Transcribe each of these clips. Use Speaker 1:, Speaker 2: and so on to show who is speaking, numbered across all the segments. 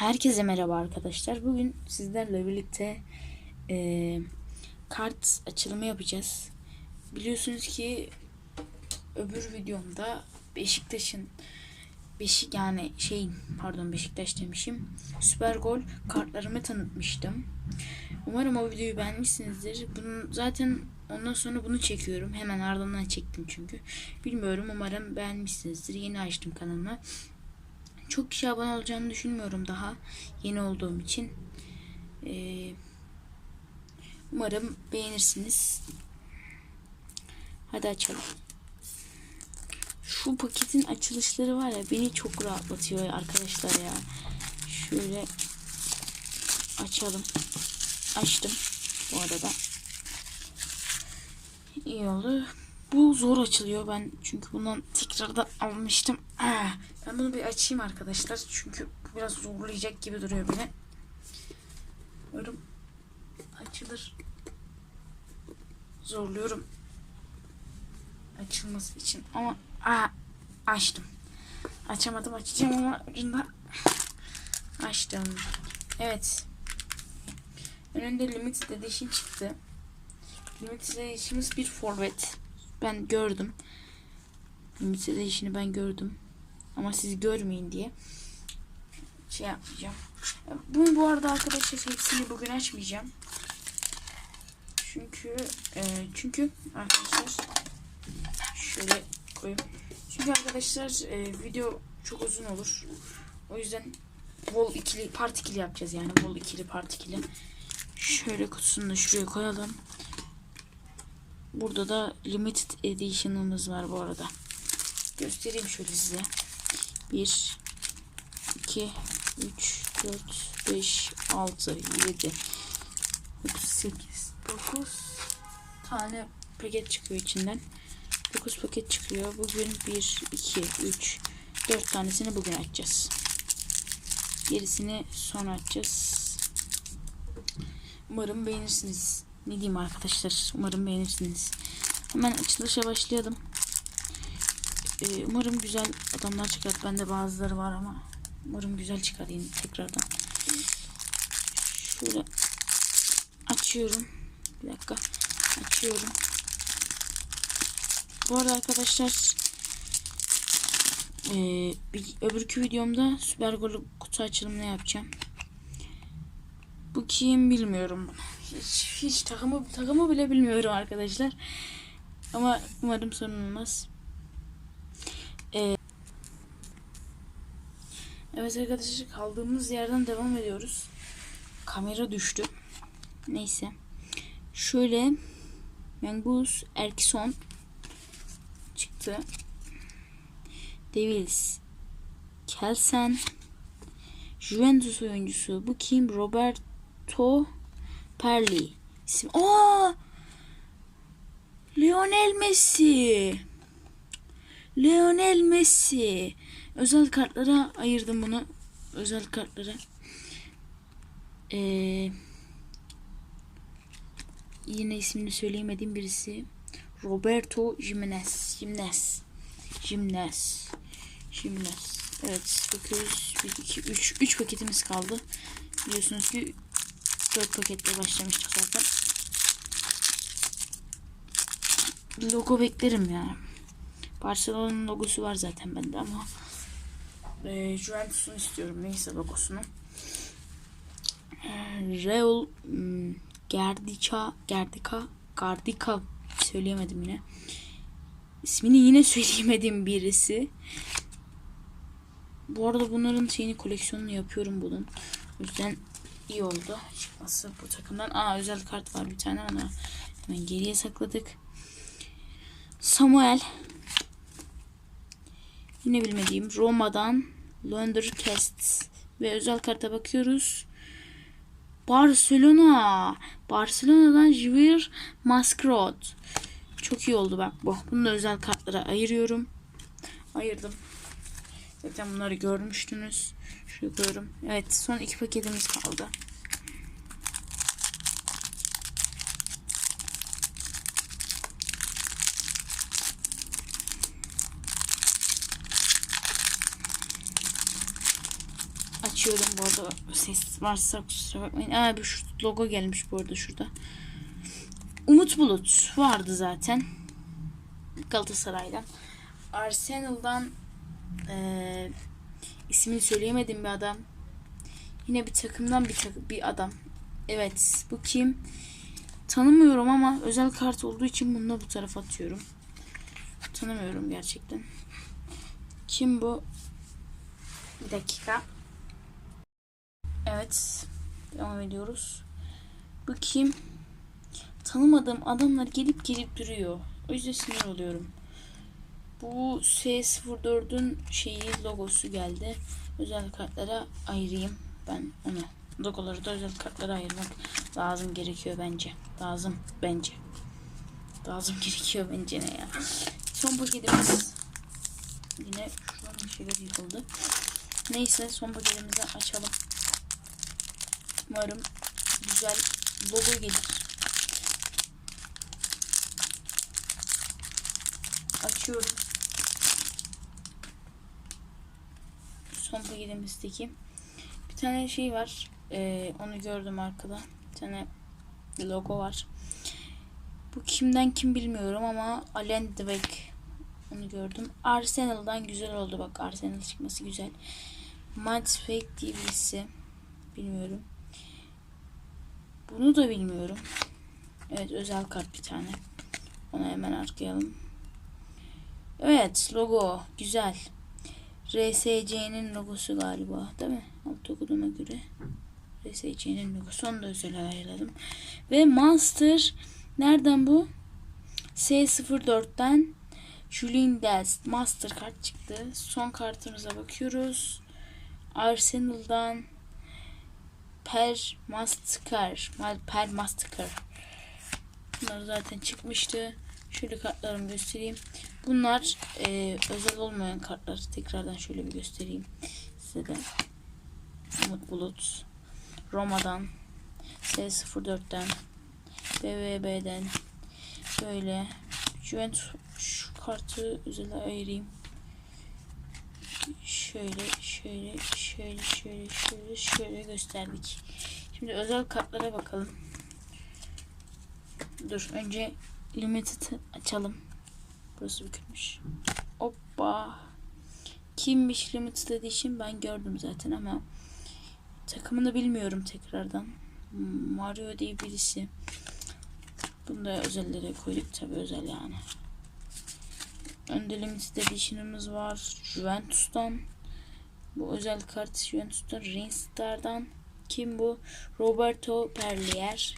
Speaker 1: Herkese merhaba arkadaşlar. Bugün sizlerle birlikte eee, kart açılımı yapacağız. Biliyorsunuz ki öbür videomda Beşiktaş'ın Beşik yani şey pardon Beşiktaş demişim. Süper Gol kartlarımı tanıtmıştım. Umarım o videoyu beğenmişsinizdir. Bunun zaten ondan sonra bunu çekiyorum. Hemen ardından çektim çünkü. Bilmiyorum umarım beğenmişsinizdir. Yeni açtım kanalımı. Çok kişi abone olacağını düşünmüyorum daha. Yeni olduğum için. Ee, umarım beğenirsiniz. Hadi açalım. Şu paketin açılışları var ya beni çok rahatlatıyor arkadaşlar ya. Şöyle açalım. Açtım bu arada. İyi oldu. Bu zor açılıyor ben çünkü bundan tekrardan almıştım. Ah, Ben bunu bir açayım arkadaşlar çünkü biraz zorlayacak gibi duruyor beni. Umarım açılır. Zorluyorum açılması için ama aa, açtım. Açamadım açacağım ama ucunda açtım. Evet. Önünde limited edition çıktı. Limited edition'ımız bir forvet. Ben gördüm. Limited edition'ı ben gördüm. Ama siz görmeyin diye şey yapmayacağım. Bunu bu arada arkadaşlar hepsini bugün açmayacağım. Çünkü e, çünkü arkadaşlar şöyle koyayım. Çünkü arkadaşlar e, video çok uzun olur. O yüzden bol ikili part ikili yapacağız yani bol ikili part ikili. Şöyle kutusunu da şuraya koyalım. Burada da limited edition'ımız var bu arada. Göstereyim şöyle size. 1 2 3 4 5 6 7 8 9 tane paket çıkıyor içinden. 9 paket çıkıyor. Bugün 1 2 3 4 tanesini bugün açacağız. Gerisini sonra açacağız. Umarım beğenirsiniz. Ne diyeyim arkadaşlar? Umarım beğenirsiniz. Hemen açılışa başlayalım. Ee, umarım güzel adamlar çıkar. Bende bazıları var ama umarım güzel çıkar yine tekrardan. Şöyle açıyorum. Bir dakika. Açıyorum. Bu arada arkadaşlar ee, bir, öbürkü videomda Süper Gol kutu açılımını yapacağım. Bu kim bilmiyorum. Hiç, hiç takımı takımı bile bilmiyorum arkadaşlar. Ama umarım sorun olmaz. Ee, evet arkadaşlar kaldığımız yerden devam ediyoruz. Kamera düştü. Neyse. Şöyle Mengus Erkson çıktı. Devils Kelsen Juventus oyuncusu. Bu kim? Roberto Perli. İsim. Aa! Lionel Messi. Lionel Messi. Özel kartlara ayırdım bunu. Özel kartlara. Ee, yine ismini söyleyemediğim birisi. Roberto Jimenez. Jimenez. Jimenez. Jimenez. Evet bakıyoruz. 1, 2, 3. 3 paketimiz kaldı. Biliyorsunuz ki 4 paketle başlamıştık zaten. Logo beklerim ya. Barcelona'nın logosu var zaten bende ama e, Juventus'un istiyorum. Neyse logosunu. E, Real hmm, Gerdica Gerdica Gardica söyleyemedim yine. İsmini yine söyleyemedim birisi. Bu arada bunların şeyini koleksiyonunu yapıyorum bunun. O yüzden iyi oldu çıkması bu takımdan. Aa özel kart var bir tane ona hemen geriye sakladık. Samuel yine bilmediğim Roma'dan Lundercast ve özel karta bakıyoruz. Barcelona. Barcelona'dan Javier Mascrot. Çok iyi oldu bak bu. Bunu da özel kartlara ayırıyorum. Ayırdım. Zaten bunları görmüştünüz. Şuraya koyuyorum. Evet son iki paketimiz kaldı. açıyorum bu arada ses varsa kusura bakmayın. Aa bir şu logo gelmiş bu arada şurada. Umut Bulut vardı zaten. Galatasaray'dan. Arsenal'dan eee ismini söyleyemedim bir adam. Yine bir takımdan bir tak- bir adam. Evet bu kim? Tanımıyorum ama özel kart olduğu için bunu bu tarafa atıyorum. Tanımıyorum gerçekten. Kim bu? Bir dakika. Evet. Devam ediyoruz. Bu kim? Tanımadığım adamlar gelip gelip duruyor. O yüzden sinir oluyorum. Bu S04'ün şeyi logosu geldi. Özel kartlara ayırayım ben onu. Logoları da özel kartlara ayırmak lazım gerekiyor bence. Lazım bence. Lazım gerekiyor bence ne ya. Son paketimiz yine şuradan bir şeyler yıkıldı. Neyse son paketimizi açalım. Umarım güzel logo gelir. Açıyorum. Son paketimizdeki bir tane şey var. Ee, onu gördüm arkada. Bir tane logo var. Bu kimden kim bilmiyorum ama Alain Dweck onu gördüm. Arsenal'dan güzel oldu bak Arsenal çıkması güzel. Matt Fake diye birisi. Bilmiyorum. Bunu da bilmiyorum. Evet özel kart bir tane. Onu hemen arkayalım. Evet logo güzel. RSC'nin logosu galiba değil mi? Alt göre. RSC'nin logosu onu da özel ayarladım. Ve Monster nereden bu? S04'ten Julien Dest Master kart çıktı. Son kartımıza bakıyoruz. Arsenal'dan Per Master Per Master Bunlar zaten çıkmıştı. Şöyle kartlarımı göstereyim. Bunlar e, özel olmayan kartlar. Tekrardan şöyle bir göstereyim size de. Umut Bulut. Roma'dan. S04'ten. BVB'den. Böyle. Juventus şu kartı özel ayırayım. Şöyle, şöyle, şöyle, şöyle, şöyle, şöyle gösterdik. Şimdi özel kartlara bakalım. Dur önce Limited'ı açalım. Burası bükülmüş. Hoppa. Kimmiş Limited dediği için ben gördüm zaten ama takımını bilmiyorum tekrardan. Mario diye birisi. Bunu da özellere koyduk tabi özel yani. Önde Limited Edition'ımız var. Juventus'tan. Bu özel kart Juventus'tan. Ringstar'dan. Kim bu? Roberto Perlier.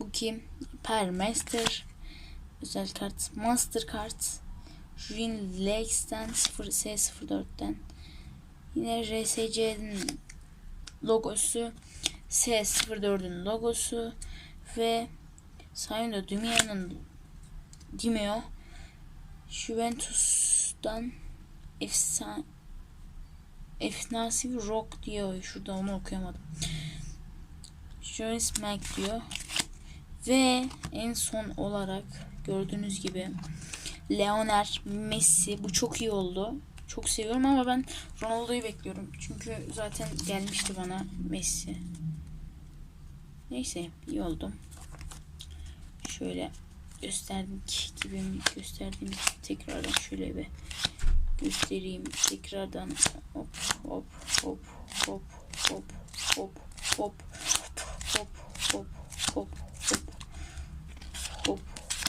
Speaker 1: Bu kim? Permaster. Özel kart. Master kart. Julian Lakes'ten 0 S04'ten. Yine RSC'nin logosu. S04'ün logosu. Ve Sayın Dümya'nın Dimeo Juventus'tan efsane Efnasi Rock diyor. Şurada onu okuyamadım. Joyce Mac diyor. Ve en son olarak gördüğünüz gibi Leoner Messi. Bu çok iyi oldu. Çok seviyorum ama ben Ronaldo'yu bekliyorum. Çünkü zaten gelmişti bana Messi. Neyse iyi oldum. Şöyle gösterdik gibi gösterdiğim tekrardan şöyle bir göstereyim tekrardan hop hop hop hop hop hop hop hop hop hop hop hop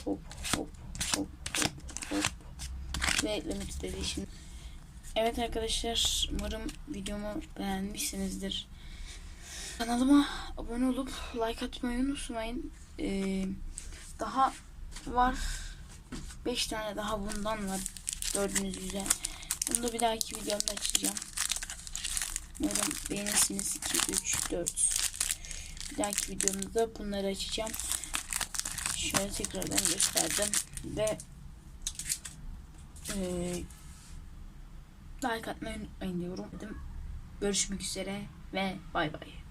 Speaker 1: hop hop hop ve limit edition. Evet arkadaşlar umarım videomu beğenmişsinizdir. Kanalıma abone olup like atmayı unutmayın. Ee, daha var. 5 tane daha bundan var. Gördüğünüz üzere. Bunu da bir dahaki videomda açacağım. Umarım beğenirsiniz. 2, 3, 4. Bir dahaki videomda bunları açacağım. Şöyle tekrardan gösterdim. Ve e, like atmayı unutmayın diyorum. Görüşmek üzere ve bay bay.